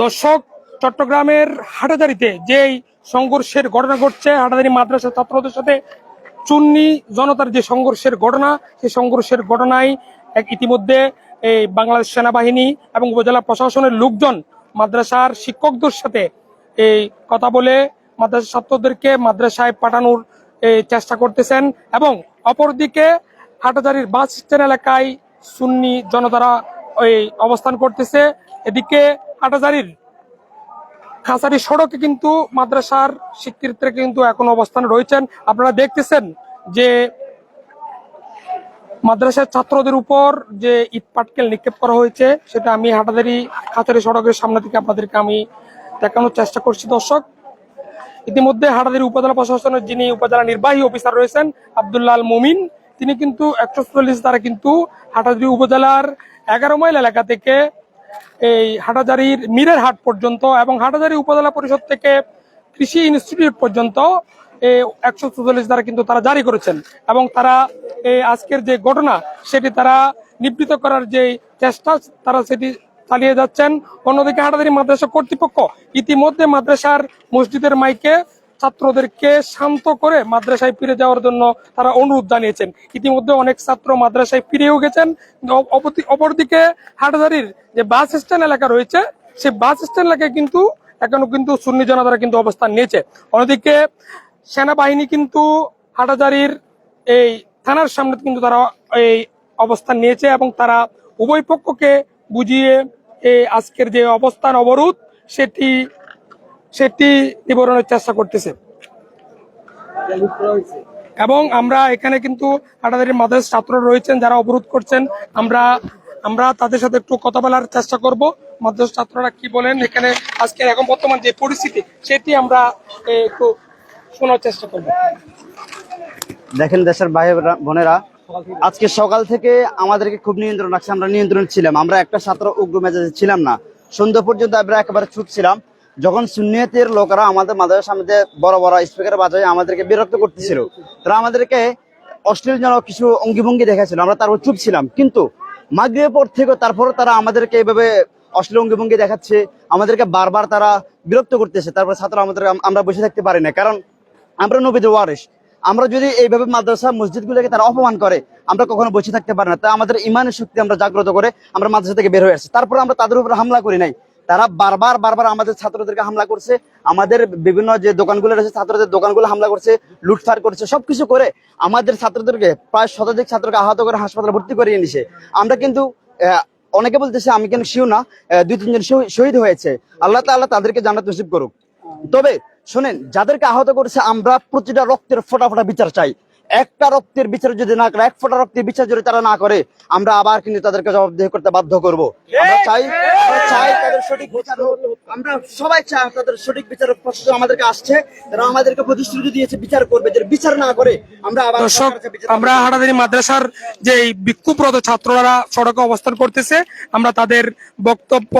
দর্শক, চট্টগ্রামের হাটাজারিতে যেই সংঘর্ষের ঘটনা ঘটছে হাটাজারি মাদ্রাসা ছাত্রদের সাথে চুন্নি জনতার যে সংঘর্ষের ঘটনা, সেই সংঘর্ষের ঘটনায় এক ইতিমধ্যে এই বাংলাদেশ সেনাবাহিনী এবং উপজেলা প্রশাসনের লোকজন মাদ্রাসার শিক্ষকদের সাথে এই কথা বলে মাদ্রাসা ছাত্রদেরকে মাদ্রাসায় পাঠানোর চেষ্টা করতেছেন এবং অপরদিকে হাটাজারির বাস স্ট্যান্ড এলাকায় সুন্নি জনতারা ওই অবস্থান করতেছে। এদিকে হাটাজারির খাসারি সড়কে কিন্তু মাদ্রাসার শিক্ষার্থীরা কিন্তু এখন অবস্থান রয়েছেন। আপনারা দেখতেছেন যে মাদ্রাসার ছাত্রদের উপর যে ইট পাটকেল নিক্ষেপ করা হয়েছে, সেটা আমি হাটাদারি খাতারি সড়কের সামনে থেকে আপনাদেরকে আমি দেখানোর চেষ্টা করছি। দর্শক, ইতিমধ্যে হাটাদারি উপজেলা প্রশাসনের যিনি উপজেলা নির্বাহী অফিসার রয়েছেন আব্দুল্লাহ মুমিন তিনি কিন্তু একশো চল্লিশ দ্বারা কিন্তু হাটাদারি উপজেলার এগারো মাইল এলাকা থেকে এই হাটাজারির মীরের হাট পর্যন্ত এবং হাটাজারি উপজেলা পরিষদ থেকে কৃষি ইনস্টিটিউট পর্যন্ত একশো চুয়াল্লিশ দ্বারা কিন্তু তারা জারি করেছেন এবং তারা এই আজকের যে ঘটনা সেটি তারা নিবৃত করার যে চেষ্টা তারা সেটি চালিয়ে যাচ্ছেন। অন্যদিকে হাটাজারি মাদ্রাসা কর্তৃপক্ষ ইতিমধ্যে মাদ্রাসার মসজিদের মাইকে ছাত্রদেরকে শান্ত করে মাদ্রাসায় ফিরে যাওয়ার জন্য তারা অনুরোধ জানিয়েছেন। ইতিমধ্যে অনেক ছাত্র মাদ্রাসায় ফিরেও গেছেন। অপরদিকে হাটদারির যে বাস স্ট্যান্ড এলাকা রয়েছে সেই বাস স্ট্যান্ড এলাকায় কিন্তু, এখনও কিন্তু সুন্নি জনতারা কিন্তু অবস্থান নিয়েছে। অন্যদিকে সেনাবাহিনী কিন্তু হাটাজারির এই থানার সামনে কিন্তু তারা এই অবস্থান নিয়েছে এবং তারা উভয় পক্ষকে বুঝিয়ে এই আজকের যে অবস্থান অবরোধ, সেটি সেটি নিবারণের চেষ্টা করতেছে। এবং আমরা এখানে কিন্তু হাটাদারির মাদ্রাসা ছাত্র রয়েছেন, যারা অবরোধ করছেন। আমরা আমরা তাদের সাথে একটু কথা বলার চেষ্টা করব। মাদ্রাসা ছাত্ররা কি বলেন? এখানে আজকে এখন বর্তমান যে পরিস্থিতি, সেটি আমরা একটু শোনার চেষ্টা করব। দেখেন দেশের ভাই বোনেরা, আজকে সকাল থেকে আমাদেরকে খুব নিয়ন্ত্রণ রাখছে। আমরা নিয়ন্ত্রণ ছিলাম। আমরা একটা ছাত্র উগ্র মেজাজে ছিলাম না। সন্ধ্যা পর্যন্ত আমরা একেবারে চুপ ছিলাম। যখন সুন্নিয়তের লোকেরা আমাদের মাদ্রাসার সামনে বড় বড় স্পিকার বাজায় আমাদেরকে বিরক্ত করতেছিল, তারা আমাদেরকে অশ্লীলজনক কিছু অঙ্গিভঙ্গি দেখাচ্ছিল আমরা তারপর চুপ ছিলাম। কিন্তু মাগরিবের পর থেকে তারপর তারা আমাদেরকে এভাবে অশ্লীল অঙ্গিভঙ্গি দেখাচ্ছে, আমাদেরকে বারবার তারা বিরক্ত করতেছে, তারপর ছাত্র আমাদের আমরা বসে থাকতে পারি না। কারণ আমরা নবীদের ওয়ারিস আমরা যদি এইভাবে মাদ্রাসা মসজিদগুলোকে তারা অপমান করে, আমরা কখনো বসে থাকতে পারি না। তাই আমাদের ইমানের শক্তি আমরা জাগ্রত করে আমরা মাদ্রাসা থেকে বের হয়ে আসছি। তারপর আমরা তাদের উপর হামলা করি নাই। তারা বারবার বারবার আমাদের ছাত্রদেরকে হামলা করছে। আমাদের বিভিন্ন যে দোকানগুলো রয়েছে, ছাত্রদের দোকানগুলো হামলা করছে, লুটফাট করছে, সবকিছু করে আমাদের ছাত্রদেরকে, প্রায় শতাধিক ছাত্রকে আহত করে হাসপাতালে ভর্তি করিয়ে নিছে। আমরা কিন্তু অনেকে বলতেছে, আমি কেন শিও না? দুই, তিনজন শহীদ হয়েছে। আল্লাহ তাআলা তাদেরকে জান্নাত নসিব করুক। তবে, শোনেন, যাদেরকে আহত করেছে, আমরা প্রতিটা রক্তের ফোটা ফোটা বিচার চাই। একটা রক্তের বিচার যদি না করে এক ফোটা রক্তের বিচার যদি তারা না করে আমরা আবার কিন্তু তাদেরকে জবাবদিহি করতে বাধ্য করব। আমরা চাই আমরা চাই তাদের সঠিক বিচার আমরা সবাই চাই তাদের সঠিক বিচার প্রশ্ন আমাদেরকে আসছে তারা আমাদেরকে প্রতিশ্রুতি দিয়েছে বিচার করবে। যদি বিচার না করে আমরা আবার দর্শক আমরা হাটাদারি মাদ্রাসার যে বিক্ষোভরত ছাত্ররা সড়কে অবস্থান করতেছে আমরা তাদের বক্তব্য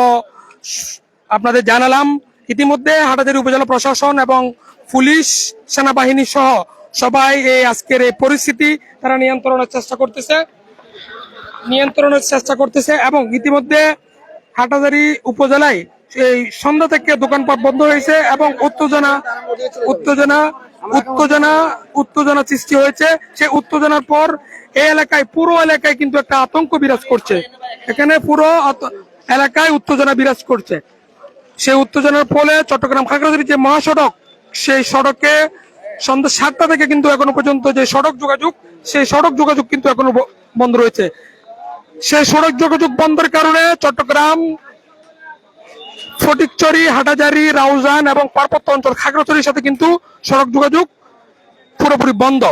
আপনাদের জানালাম। ইতিমধ্যে হাটাদারি উপজেলা প্রশাসন এবং পুলিশ সেনাবাহিনী সহ সবাই এই আজকের এই পরিস্থিতি তারা নিয়ন্ত্রণের চেষ্টা করতেছে, নিয়ন্ত্রণের চেষ্টা করতেছে এবং ইতিমধ্যে হাটাজারি উপজেলায় এই সন্ধ্যা থেকে দোকানপাট বন্ধ হয়েছে এবং উত্তেজনা উত্তেজনা উত্তেজনা উত্তেজনা সৃষ্টি হয়েছে। সেই উত্তেজনার পর এই এলাকায়, পুরো এলাকায় কিন্তু একটা আতঙ্ক বিরাজ করছে। এখানে পুরো এলাকায় উত্তেজনা বিরাজ করছে। সেই উত্তেজনার ফলে চট্টগ্রাম খাগড়াছড়ি যে মহাসড়ক, সেই সড়কে সন্ধ্যা সাতটা থেকে কিন্তু এখনও পর্যন্ত যে সড়ক যোগাযোগ, সেই সড়ক যোগাযোগ কিন্তু এখনও বন্ধ রয়েছে। সেই সড়ক যোগাযোগ বন্ধের কারণে চট্টগ্রাম, ফটিকচুরি, হাটাজারি, রাউজান এবং পার্বত্য অঞ্চল, খাগড়াছড়ির সাথে কিন্তু সড়ক যোগাযোগ পুরোপুরি বন্ধ।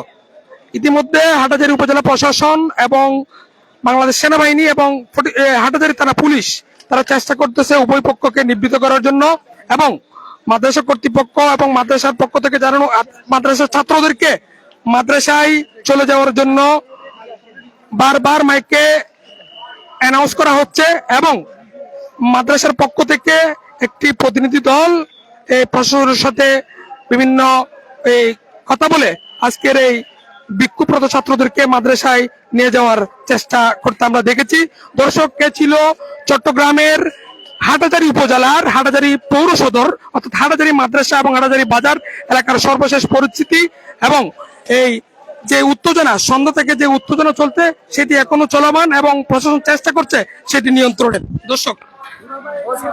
ইতিমধ্যে হাটাজারি উপজেলা প্রশাসন এবং বাংলাদেশ সেনাবাহিনী এবং হাটাজারি থানা পুলিশ, তারা চেষ্টা করতেছে উভয় পক্ষকে নিবৃত করার জন্য এবং মাদ্রাসা কর্তৃপক্ষ এবং মাদ্রাসার পক্ষ থেকে জানানো মাদ্রাসার ছাত্রদেরকে মাদ্রাসায় চলে যাওয়ার জন্য বারবার মাইকে অ্যানাউন্স করা হচ্ছে এবং মাদ্রাসার পক্ষ থেকে একটি প্রতিনিধি দল এই প্রশাসনের সাথে বিভিন্ন এই কথা বলে আজকের এই বিক্ষুব্রত ছাত্রদেরকে মাদ্রাসায় নিয়ে যাওয়ার চেষ্টা করতে আমরা দেখেছি। দর্শক, কে ছিল চট্টগ্রামের হাটাজারি উপজেলার হাটাজারি পৌর সদর, অর্থাৎ হাটাজারি মাদ্রাসা এবং হাটাজারি বাজার এলাকার সর্বশেষ পরিস্থিতি এবং এই যে উত্তেজনা, সন্ধ্যা থেকে যে উত্তেজনা চলছে, সেটি এখনও চলমান এবং প্রশাসন চেষ্টা করছে সেটি নিয়ন্ত্রণের। দর্শক